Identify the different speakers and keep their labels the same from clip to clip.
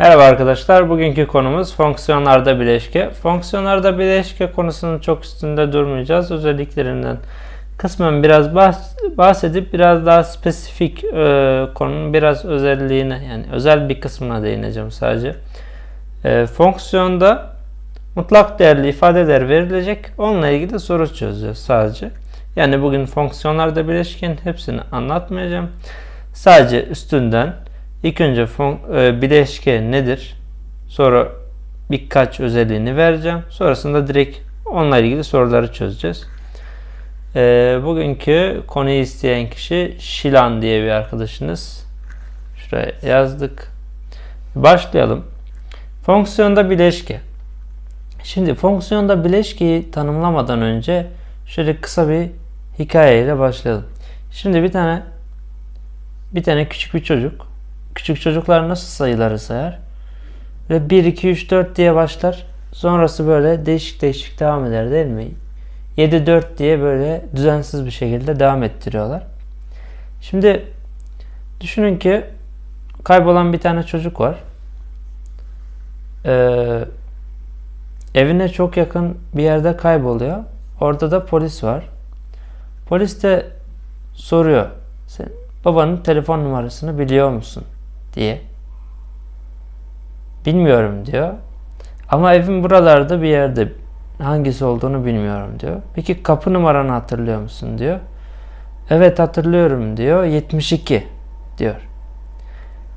Speaker 1: Merhaba arkadaşlar. Bugünkü konumuz fonksiyonlarda bileşke. Fonksiyonlarda bileşke konusunun çok üstünde durmayacağız. Özelliklerinden kısmen biraz bahs- bahsedip biraz daha spesifik e, konunun biraz özelliğine yani özel bir kısmına değineceğim sadece. E, fonksiyonda mutlak değerli ifadeler verilecek. Onunla ilgili soru çözeceğiz sadece. Yani bugün fonksiyonlarda bileşkenin hepsini anlatmayacağım. Sadece üstünden ilk önce fon- e, bileşke nedir? Sonra birkaç özelliğini vereceğim. Sonrasında direkt onunla ilgili soruları çözeceğiz. E, bugünkü konuyu isteyen kişi Şilan diye bir arkadaşınız. Şuraya yazdık. Başlayalım. Fonksiyonda bileşke. Şimdi fonksiyonda bileşkeyi tanımlamadan önce şöyle kısa bir hikayeyle başlayalım. Şimdi bir tane bir tane küçük bir çocuk. Küçük çocuklar nasıl sayıları sayar? Ve 1, 2, 3, 4 diye başlar. Sonrası böyle değişik değişik devam eder değil mi? 7, 4 diye böyle düzensiz bir şekilde devam ettiriyorlar. Şimdi düşünün ki kaybolan bir tane çocuk var. Ee, evine çok yakın bir yerde kayboluyor. Orada da polis var. Polis de soruyor. Sen babanın telefon numarasını biliyor musun? Diye. Bilmiyorum diyor. Ama evim buralarda bir yerde. Hangisi olduğunu bilmiyorum diyor. Peki kapı numaranı hatırlıyor musun diyor. Evet hatırlıyorum diyor. 72 diyor.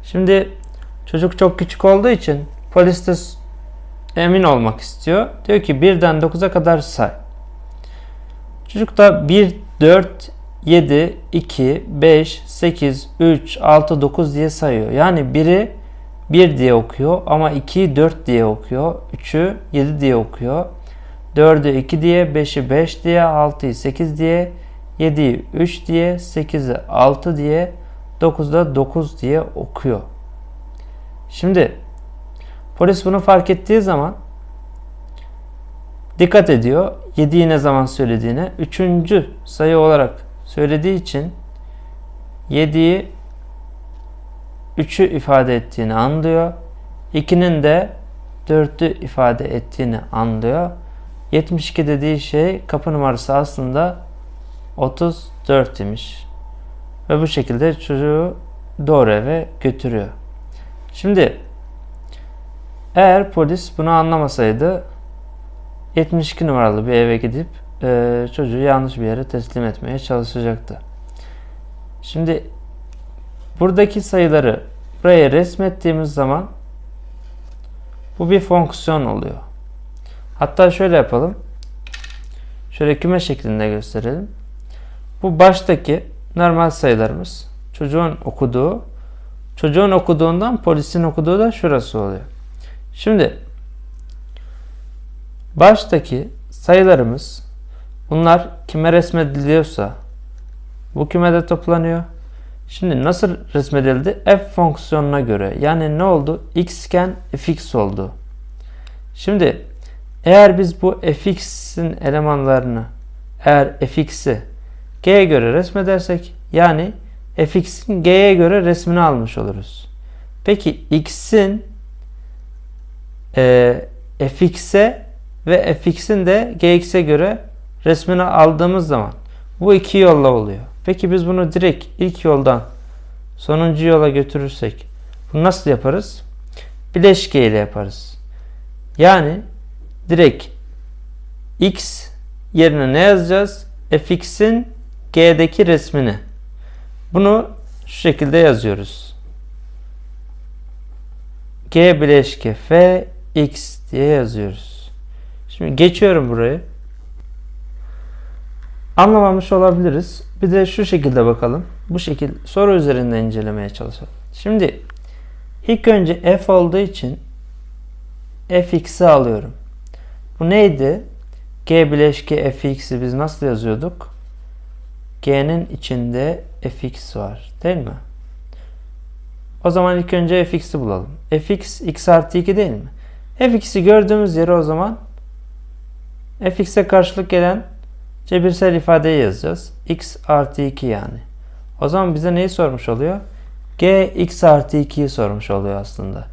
Speaker 1: Şimdi çocuk çok küçük olduğu için polis de emin olmak istiyor. Diyor ki birden 9'a kadar say. Çocuk da 1, 4, 7, 2, 5, 8, 3, 6, 9 diye sayıyor. Yani 1'i 1 diye okuyor ama 2'yi 4 diye okuyor. 3'ü 7 diye okuyor. 4'ü 2 diye, 5'i 5 diye, 6'yı 8 diye, 7'yi 3 diye, 8'i 6 diye, 9'u da 9 diye okuyor. Şimdi polis bunu fark ettiği zaman dikkat ediyor. 7'yi ne zaman söylediğine. Üçüncü sayı olarak söylediği için 7'yi 3'ü ifade ettiğini anlıyor. 2'nin de 4'ü ifade ettiğini anlıyor. 72 dediği şey kapı numarası aslında 34 imiş. Ve bu şekilde çocuğu doğru eve götürüyor. Şimdi eğer polis bunu anlamasaydı 72 numaralı bir eve gidip e, çocuğu yanlış bir yere teslim etmeye çalışacaktı. Şimdi buradaki sayıları buraya resmettiğimiz zaman bu bir fonksiyon oluyor. Hatta şöyle yapalım. Şöyle küme şeklinde gösterelim. Bu baştaki normal sayılarımız. Çocuğun okuduğu. Çocuğun okuduğundan polisin okuduğu da şurası oluyor. Şimdi baştaki sayılarımız bunlar kime resmediliyorsa bu kümede toplanıyor. Şimdi nasıl resmedildi? F fonksiyonuna göre. Yani ne oldu? x iken fx oldu. Şimdi eğer biz bu fx'in elemanlarını eğer fx'i g'ye göre resmedersek yani fx'in g'ye göre resmini almış oluruz. Peki x'in e, fx'e ve fx'in de gx'e göre resmini aldığımız zaman bu iki yolla oluyor. Peki biz bunu direkt ilk yoldan sonuncu yola götürürsek bunu nasıl yaparız? Bileşke ile yaparız. Yani direkt x yerine ne yazacağız? fx'in g'deki resmini. Bunu şu şekilde yazıyoruz. g bileşke f x diye yazıyoruz. Şimdi geçiyorum burayı. Anlamamış olabiliriz. Bir de şu şekilde bakalım. Bu şekil soru üzerinden incelemeye çalışalım. Şimdi ilk önce f olduğu için fx'i alıyorum. Bu neydi? g bileşke fx'i biz nasıl yazıyorduk? g'nin içinde fx var. Değil mi? O zaman ilk önce fx'i bulalım. fx x artı 2 değil mi? fx'i gördüğümüz yere o zaman fx'e karşılık gelen cebirsel ifadeyi yazacağız. x artı 2 yani. O zaman bize neyi sormuş oluyor? g x artı 2'yi sormuş oluyor aslında.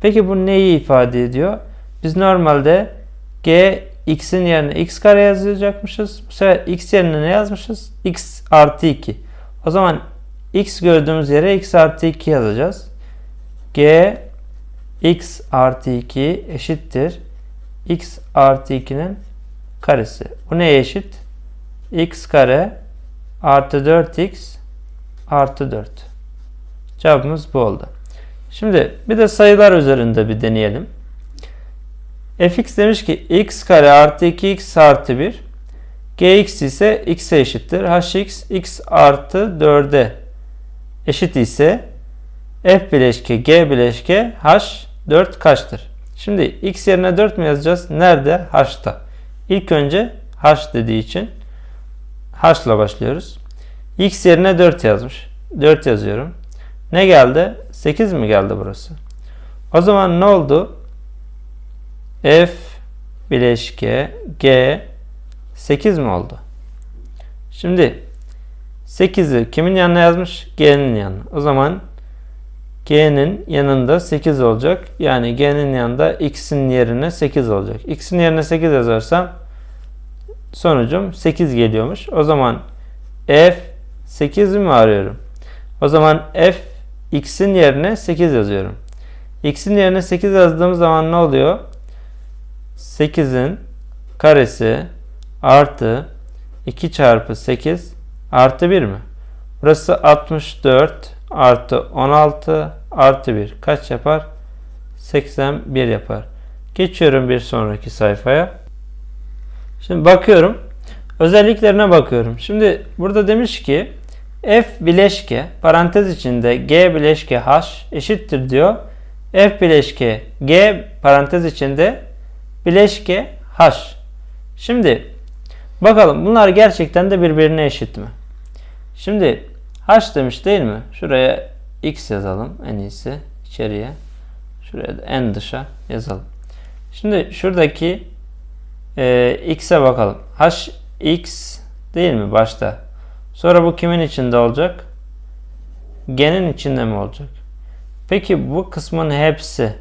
Speaker 1: Peki bu neyi ifade ediyor? Biz normalde g x'in yerine x kare yazacakmışız. Bu sefer x yerine ne yazmışız? x artı 2. O zaman x gördüğümüz yere x artı 2 yazacağız. g x artı 2 eşittir. x artı 2'nin karesi. Bu neye eşit? X kare artı 4x artı 4. Cevabımız bu oldu. Şimdi bir de sayılar üzerinde bir deneyelim. fx demiş ki x kare artı 2x artı 1 gx ise x'e eşittir. hx x artı 4'e eşit ise f bileşke g bileşke h 4 kaçtır? Şimdi x yerine 4 mi yazacağız? Nerede? h'ta. İlk önce h dediği için h ile başlıyoruz. x yerine 4 yazmış. 4 yazıyorum. Ne geldi? 8 mi geldi burası? O zaman ne oldu? F bileşke G 8 mi oldu? Şimdi 8'i kimin yanına yazmış? G'nin yanına. O zaman G'nin yanında 8 olacak. Yani G'nin yanında X'in yerine 8 olacak. X'in yerine 8 yazarsam sonucum 8 geliyormuş. O zaman F 8 mi arıyorum? O zaman F x'in yerine 8 yazıyorum. x'in yerine 8 yazdığım zaman ne oluyor? 8'in karesi artı 2 çarpı 8 artı 1 mi? Burası 64 artı 16 artı 1 kaç yapar? 81 yapar. Geçiyorum bir sonraki sayfaya. Şimdi bakıyorum. Özelliklerine bakıyorum. Şimdi burada demiş ki f bileşke parantez içinde g bileşke h eşittir diyor. f bileşke g parantez içinde bileşke h. Şimdi bakalım bunlar gerçekten de birbirine eşit mi? Şimdi h demiş değil mi? Şuraya x yazalım en iyisi içeriye. Şuraya da en dışa yazalım. Şimdi şuradaki e, x'e bakalım. h x değil mi başta? Sonra bu kimin içinde olacak? G'nin içinde mi olacak? Peki bu kısmın hepsi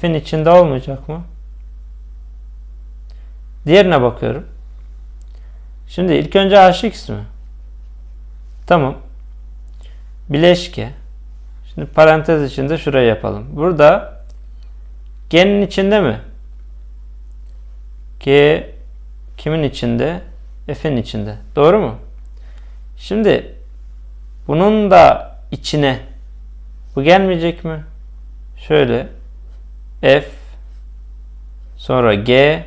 Speaker 1: F'in içinde olmayacak mı? Diğerine bakıyorum. Şimdi ilk önce hx mi? Tamam. Bileşke. Şimdi parantez içinde şuraya yapalım. Burada G'nin içinde mi? G kimin içinde? F'in içinde. Doğru mu? Şimdi bunun da içine bu gelmeyecek mi? Şöyle F sonra G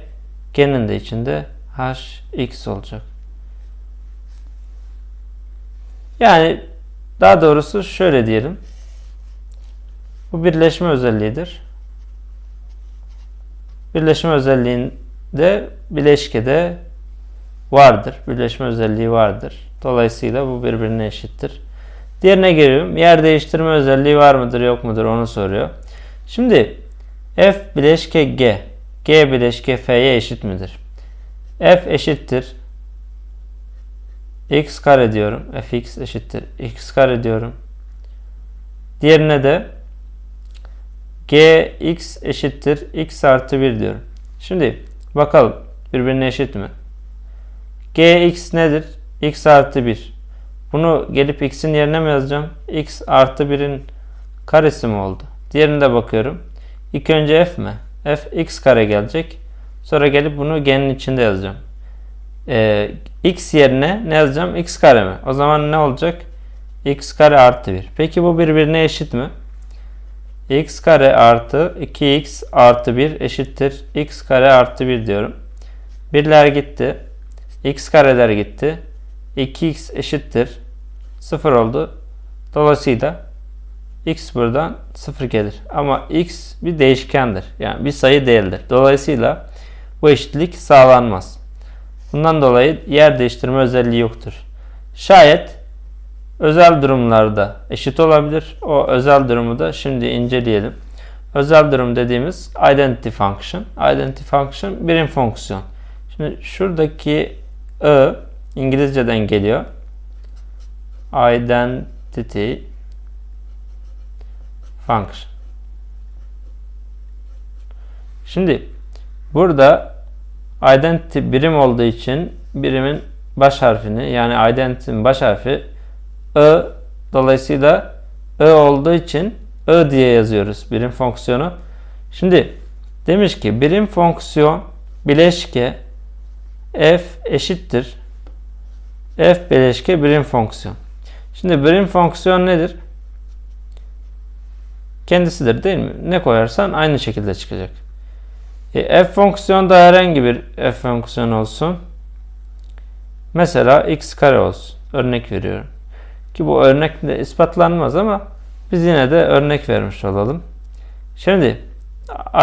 Speaker 1: G'nin de içinde H X olacak. Yani daha doğrusu şöyle diyelim. Bu birleşme özelliğidir. Birleşme özelliğinde bileşkede vardır. Birleşme özelliği vardır. Dolayısıyla bu birbirine eşittir. Diğerine geliyorum. Yer değiştirme özelliği var mıdır yok mudur onu soruyor. Şimdi f bileşke g. g bileşke f'ye eşit midir? f eşittir. x kare diyorum. fx eşittir. x kare diyorum. Diğerine de gx eşittir. x artı 1 diyorum. Şimdi bakalım birbirine eşit mi? gx nedir? x artı 1. Bunu gelip x'in yerine mi yazacağım? x artı 1'in karesi mi oldu? Diğerine de bakıyorum. İlk önce f mi? f x kare gelecek. Sonra gelip bunu g'nin içinde yazacağım. Ee, x yerine ne yazacağım? x kare mi? O zaman ne olacak? x kare artı 1. Peki bu birbirine eşit mi? X kare artı 2x artı 1 eşittir. x kare artı 1 diyorum. Birler gitti x kareler gitti. 2x eşittir 0 oldu. Dolayısıyla x buradan 0 gelir. Ama x bir değişkendir. Yani bir sayı değildir. Dolayısıyla bu eşitlik sağlanmaz. Bundan dolayı yer değiştirme özelliği yoktur. Şayet özel durumlarda eşit olabilir. O özel durumu da şimdi inceleyelim. Özel durum dediğimiz identity function. Identity function birim fonksiyon. Şimdi şuradaki I İngilizceden geliyor. Identity function. Şimdi burada identity birim olduğu için birimin baş harfini yani identity'nin baş harfi I dolayısıyla I olduğu için I diye yazıyoruz birim fonksiyonu. Şimdi demiş ki birim fonksiyon bileşke f eşittir f bileşke birim fonksiyon. Şimdi birim fonksiyon nedir? Kendisidir değil mi? Ne koyarsan aynı şekilde çıkacak. E, f fonksiyonda herhangi bir f fonksiyon olsun. Mesela x kare olsun. Örnek veriyorum. Ki bu örnekle ispatlanmaz ama biz yine de örnek vermiş olalım. Şimdi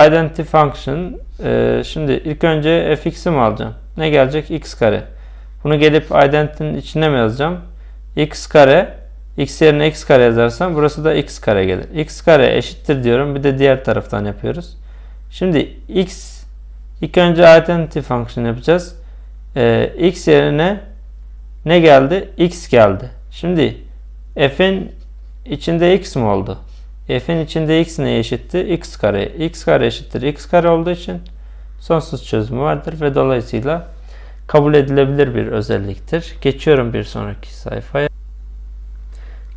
Speaker 1: identity function e, şimdi ilk önce fx'i mi alacağım? Ne gelecek? x kare. Bunu gelip identity'nin içine mi yazacağım? x kare x yerine x kare yazarsam burası da x kare gelir. x kare eşittir diyorum. Bir de diğer taraftan yapıyoruz. Şimdi x ilk önce identity function yapacağız. Ee, x yerine ne geldi? x geldi. Şimdi f'in içinde x mi oldu? f'in içinde x neye eşitti? x kare. x kare eşittir x kare olduğu için sonsuz çözümü vardır ve dolayısıyla kabul edilebilir bir özelliktir. Geçiyorum bir sonraki sayfaya.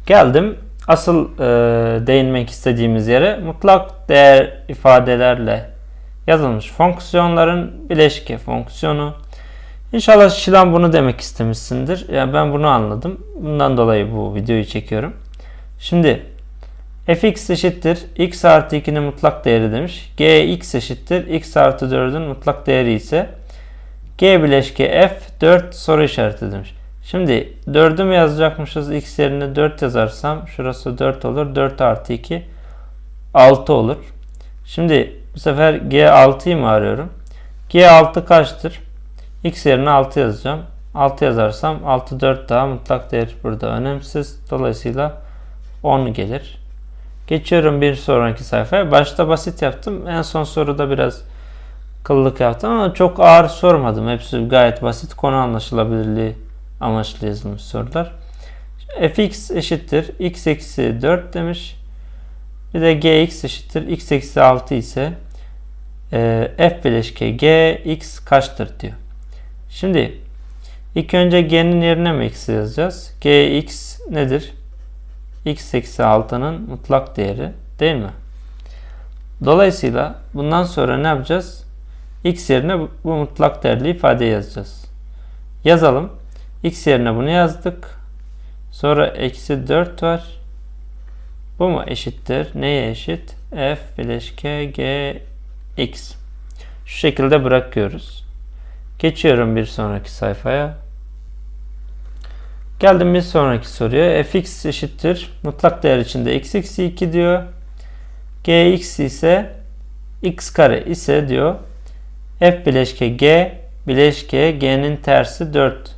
Speaker 1: Geldim asıl e, değinmek istediğimiz yere mutlak değer ifadelerle yazılmış fonksiyonların bileşke fonksiyonu. İnşallah Şilan bunu demek istemişsindir. Yani ben bunu anladım. Bundan dolayı bu videoyu çekiyorum. Şimdi fx eşittir x artı 2'nin mutlak değeri demiş. gx eşittir x artı 4'ün mutlak değeri ise g bileşke f 4 soru işareti demiş. Şimdi 4'ü mü yazacakmışız? X yerine 4 yazarsam şurası 4 olur. 4 artı 2 6 olur. Şimdi bu sefer G6'yı mı arıyorum? G6 kaçtır? X yerine 6 yazacağım. 6 yazarsam 6 4 daha mutlak değer burada önemsiz. Dolayısıyla 10 gelir. Geçiyorum bir sonraki sayfaya. Başta basit yaptım. En son soruda biraz kıllık yaptım ama çok ağır sormadım. Hepsi gayet basit. Konu anlaşılabilirliği amaçlı yazılmış sorular. fx eşittir x eksi 4 demiş. Bir de gx eşittir x eksi 6 ise e, f bileşke gx kaçtır diyor. Şimdi ilk önce g'nin yerine mi x yazacağız? gx nedir? x eksi 6'nın mutlak değeri değil mi? Dolayısıyla bundan sonra ne yapacağız? x yerine bu mutlak değerli ifade yazacağız. Yazalım. X yerine bunu yazdık. Sonra eksi 4 var. Bu mu eşittir? Neye eşit? F bileşke G X. Şu şekilde bırakıyoruz. Geçiyorum bir sonraki sayfaya. Geldim bir sonraki soruya. fx eşittir. Mutlak değer içinde x eksi 2 diyor. gx ise x kare ise diyor. f bileşke g bileşke g'nin tersi 4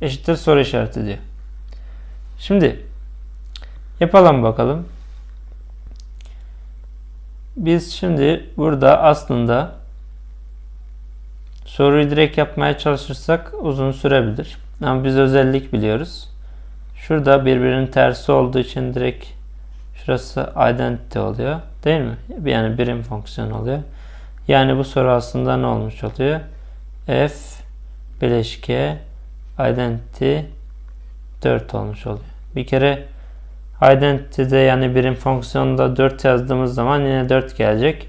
Speaker 1: eşittir soru işareti diyor. Şimdi yapalım bakalım. Biz şimdi burada aslında soruyu direkt yapmaya çalışırsak uzun sürebilir. Ama biz özellik biliyoruz. Şurada birbirinin tersi olduğu için direkt şurası identity oluyor. Değil mi? Yani birim fonksiyon oluyor. Yani bu soru aslında ne olmuş oluyor? F bileşke identity 4 olmuş oluyor. Bir kere identity'de yani birim fonksiyonda 4 yazdığımız zaman yine 4 gelecek.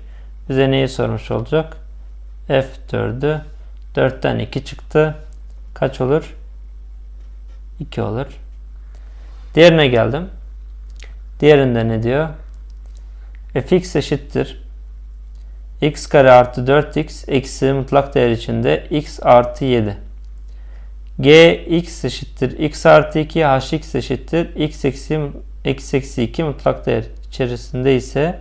Speaker 1: Bize neyi sormuş olacak? F4'ü 4'ten 2 çıktı. Kaç olur? 2 olur. Diğerine geldim. Diğerinde ne diyor? fx eşittir. x kare artı 4x eksi mutlak değer içinde x artı 7 g x eşittir x artı 2 h x eşittir x eksi x eksi 2 mutlak değer içerisinde ise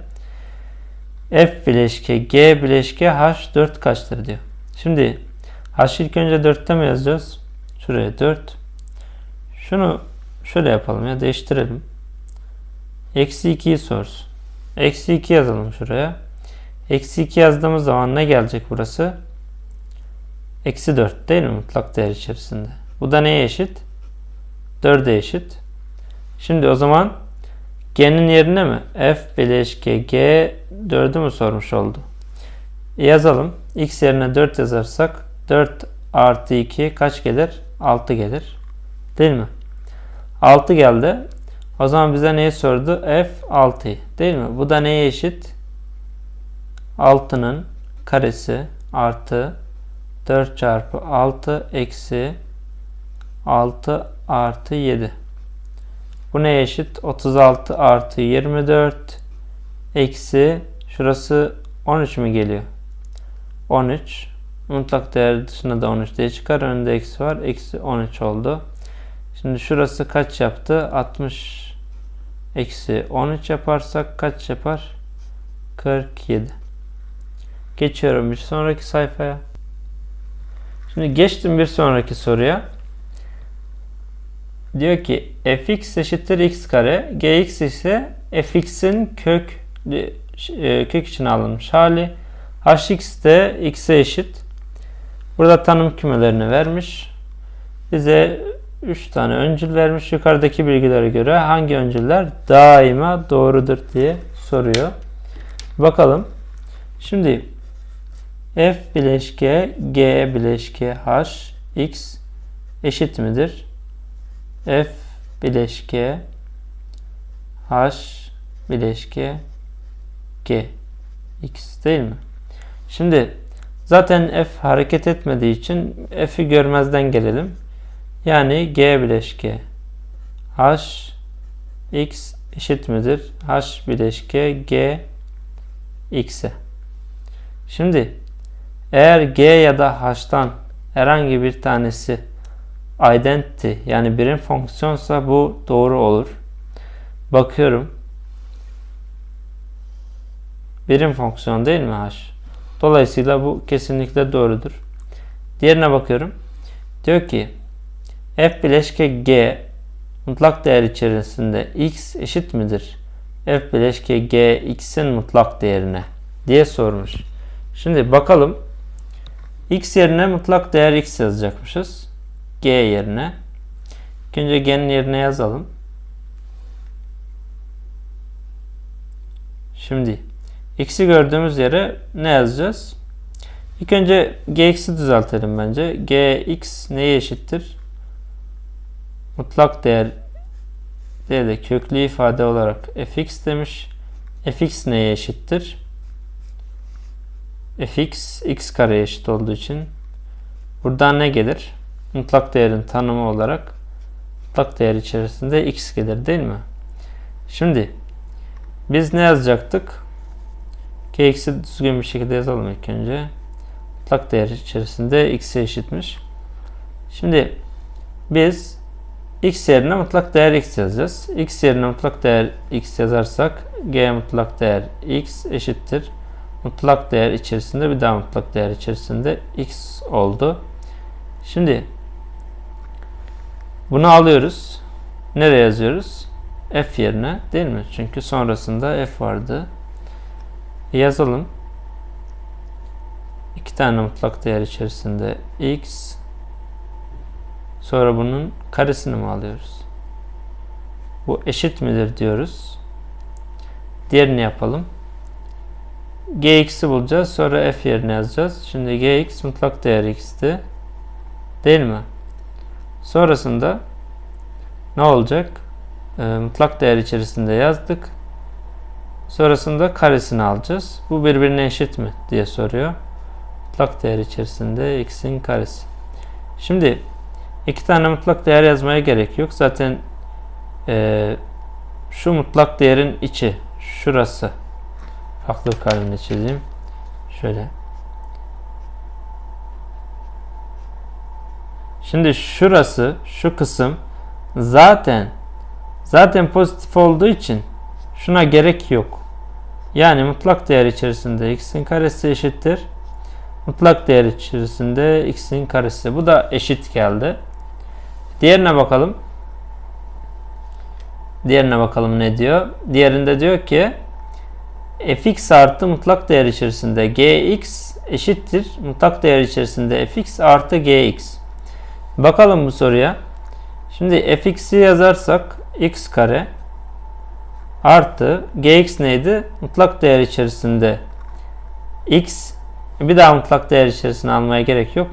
Speaker 1: f bileşke g bileşke h 4 kaçtır diyor. Şimdi h ilk önce 4'te mi yazacağız? Şuraya 4. Şunu şöyle yapalım ya değiştirelim. Eksi 2'yi sorsun. Eksi 2 yazalım şuraya. Eksi 2 yazdığımız zaman ne gelecek burası? Eksi 4 değil mi mutlak değer içerisinde? Bu da neye eşit? 4'e eşit. Şimdi o zaman G'nin yerine mi? F bileşke G 4'ü mü sormuş oldu? Yazalım. X yerine 4 yazarsak 4 artı 2 kaç gelir? 6 gelir. Değil mi? 6 geldi. O zaman bize neyi sordu? F 6'yı. Değil mi? Bu da neye eşit? 6'nın karesi artı 4 çarpı 6 eksi 6 artı 7. Bu neye eşit? 36 artı 24 eksi şurası 13 mü geliyor? 13. Mutlak değer dışında da 13 diye çıkar. Önünde eksi var. Eksi 13 oldu. Şimdi şurası kaç yaptı? 60 eksi 13 yaparsak kaç yapar? 47. Geçiyorum bir sonraki sayfaya. Şimdi geçtim bir sonraki soruya. Diyor ki fx eşittir x kare. gx ise fx'in kök e, kök içine alınmış hali. hx de x'e eşit. Burada tanım kümelerini vermiş. Bize 3 tane öncül vermiş. Yukarıdaki bilgilere göre hangi öncüller daima doğrudur diye soruyor. Bakalım. Şimdi f bileşke g bileşke h x eşit midir? f bileşke h bileşke g x değil mi? Şimdi zaten f hareket etmediği için f'i görmezden gelelim. Yani g bileşke h x eşit midir? h bileşke g x'e. Şimdi eğer g ya da h'tan herhangi bir tanesi identity yani birim fonksiyonsa bu doğru olur. Bakıyorum. Birim fonksiyon değil mi h? Dolayısıyla bu kesinlikle doğrudur. Diğerine bakıyorum. Diyor ki f bileşke g mutlak değer içerisinde x eşit midir? f bileşke g x'in mutlak değerine diye sormuş. Şimdi bakalım. x yerine mutlak değer x yazacakmışız. g yerine. Önce g'nin yerine yazalım. Şimdi x'i gördüğümüz yere ne yazacağız? İlk önce gx'i düzeltelim bence. gx neye eşittir? mutlak değer de köklü ifade olarak fx demiş. fx neye eşittir? fx x kare eşit olduğu için buradan ne gelir? Mutlak değerin tanımı olarak mutlak değer içerisinde x gelir değil mi? Şimdi biz ne yazacaktık? Kx'i düzgün bir şekilde yazalım ilk önce. Mutlak değer içerisinde x'e eşitmiş. Şimdi biz x yerine mutlak değer x yazacağız. x yerine mutlak değer x yazarsak g mutlak değer x eşittir. Mutlak değer içerisinde bir daha mutlak değer içerisinde x oldu. Şimdi bunu alıyoruz. Nereye yazıyoruz? f yerine değil mi? Çünkü sonrasında f vardı. Yazalım. İki tane mutlak değer içerisinde x Sonra bunun karesini mi alıyoruz? Bu eşit midir diyoruz. Diğerini yapalım. gx'i bulacağız. Sonra f yerine yazacağız. Şimdi gx mutlak değer x'ti. Değil mi? Sonrasında ne olacak? E, mutlak değer içerisinde yazdık. Sonrasında karesini alacağız. Bu birbirine eşit mi diye soruyor. Mutlak değer içerisinde x'in karesi. Şimdi İki tane mutlak değer yazmaya gerek yok. Zaten e, şu mutlak değerin içi şurası farklı kalemle çizeyim. Şöyle. Şimdi şurası, şu kısım zaten zaten pozitif olduğu için şuna gerek yok. Yani mutlak değer içerisinde x'in karesi eşittir. Mutlak değer içerisinde x'in karesi. Bu da eşit geldi. Diğerine bakalım. Diğerine bakalım ne diyor. Diğerinde diyor ki fx artı mutlak değer içerisinde gx eşittir. Mutlak değer içerisinde fx artı gx. Bakalım bu soruya. Şimdi fx'i yazarsak x kare artı gx neydi? Mutlak değer içerisinde x bir daha mutlak değer içerisine almaya gerek yok.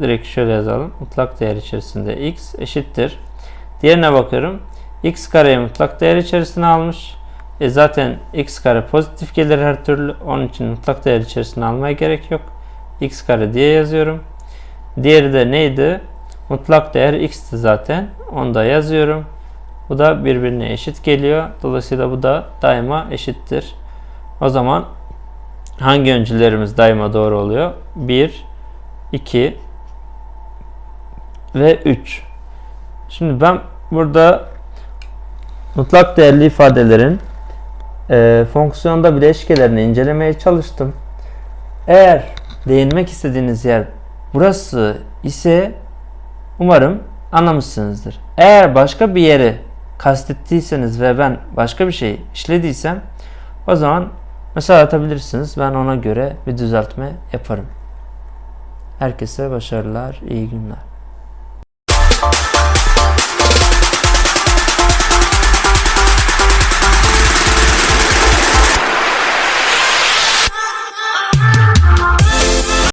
Speaker 1: Direkt şöyle yazalım. Mutlak değer içerisinde x eşittir. Diğerine bakıyorum. x kareyi mutlak değer içerisine almış. E zaten x kare pozitif gelir her türlü. Onun için mutlak değer içerisine almaya gerek yok. x kare diye yazıyorum. Diğeri de neydi? Mutlak değer x'ti zaten. Onu da yazıyorum. Bu da birbirine eşit geliyor. Dolayısıyla bu da daima eşittir. O zaman hangi öncülerimiz daima doğru oluyor? 1, 2 ve 3. Şimdi ben burada mutlak değerli ifadelerin e, fonksiyonda bileşkelerini incelemeye çalıştım. Eğer değinmek istediğiniz yer burası ise umarım anlamışsınızdır. Eğer başka bir yeri kastettiyseniz ve ben başka bir şey işlediysem o zaman mesaj atabilirsiniz. Ben ona göre bir düzeltme yaparım. Herkese başarılar, iyi günler.